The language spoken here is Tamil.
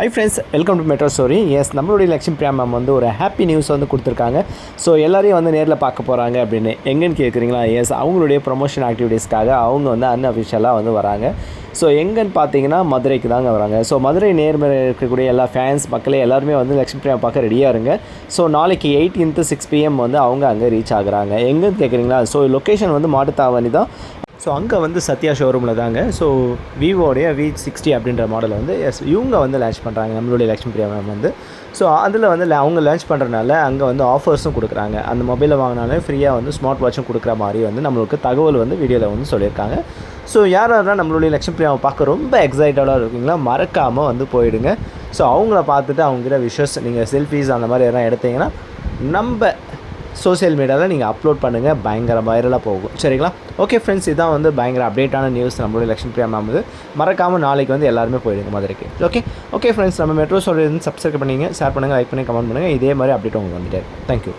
Hi friends welcome to metro story yes நம்மளுடைய லக்ஷ்மி பிரியா மேம் வந்து ஒரு ஹாப்பி நியூஸ் வந்து கொடுத்துருக்காங்க. ஸோ எல்லாரையும் வந்து நேரில் பார்க்க போகிறாங்க அப்படின்னு. எங்கன்னு கேட்குறீங்களா எஸ் அவங்களுடைய ப்ரொமோஷன் ஆக்டிவிட்டீஸ்க்காக அவங்க வந்து அன்அஃபிஷியலாக வந்து வராங்க. ஸோ எங்கன்னு பார்த்தீங்கன்னா மதுரைக்கு தாங்க வராங்க. ஸோ மதுரை நேர்மையில் இருக்கக்கூடிய எல்லா ஃபேன்ஸ் மக்களே எல்லாருமே வந்து லக்ஷ்மி பிரியா பார்க்க ரெடியாக இருங்க. ஸோ நாளைக்கு எயிட்டீன்த்து சிக்ஸ் பிஎம் வந்து அவங்க அங்கே ரீச் ஆகுறாங்க. எங்கன்னு கேட்குறீங்களா ஸோ லொக்கேஷன் வந்து மாட்டுத்தாவணி தான். ஸோ அங்கே வந்து சத்யா ஷோரூமில் தாங்க. ஸோ விவோடைய வி சிக்ஸ்டி அப்படின்ற மாடல் வந்து எஸ் இவங்க வந்து லான்ச் பண்ணுறாங்க நம்மளுடைய லக்ஷ்மி பிரியா மேம் வந்து. ஸோ அதில் வந்து அவங்க லான்ச் பண்ணுறதுனால அங்கே வந்து ஆஃபர்ஸும் கொடுக்குறாங்க. அந்த மொபைலை வாங்கினாலே ஃப்ரீயாக வந்து ஸ்மார்ட் வாட்சும் கொடுக்குற மாதிரி வந்து நம்மளுக்கு தகவல் வந்து வீடியோவில் வந்து சொல்லியிருக்காங்க. ஸோ யார் யாரெல்லாம் நம்மளுடைய லக்ஷ்மி பிரியாவை பார்க்க ரொம்ப எக்ஸைட்டடாக இருக்கீங்களா மறக்காமல் வந்து போயிடுங்க. ஸோ அவங்கள பார்த்துட்டு அவங்ககிட்ட விஷஸ் நீங்கள் செல்ஃபீஸ் அந்த மாதிரி எதனா எடுத்தீங்கன்னா நம்ம சோஷியல் மீடியாவில் நீங்கள் அப்லோட் பண்ணுங்கள் பயங்கர வைரலாக போகும். சரிங்களா? ஓகே ஃப்ரெண்ட்ஸ் இதான் வந்து பயங்கர அப்டேட்டான நியூஸ் நம்மளுடைய லக்ஷ்மி பிரியா மேம் வந்து மறக்காமல் நாளைக்கு வந்து எல்லாருமே போயிடுங்க மதுரைக்கு. ஓகே ஓகே ஃப்ரெண்ட்ஸ் நம்ம மெட்ரோ சொல்கிறது சப்ஸ்கிரைப் பண்ணிங்க ஷேர் பண்ணுங்கள் லைக் பண்ணி கமெண்ட் பண்ணுங்கள் இதே மாதிரி அப்டேட் உங்களுக்கு வந்துட்டே தேங்க்யூ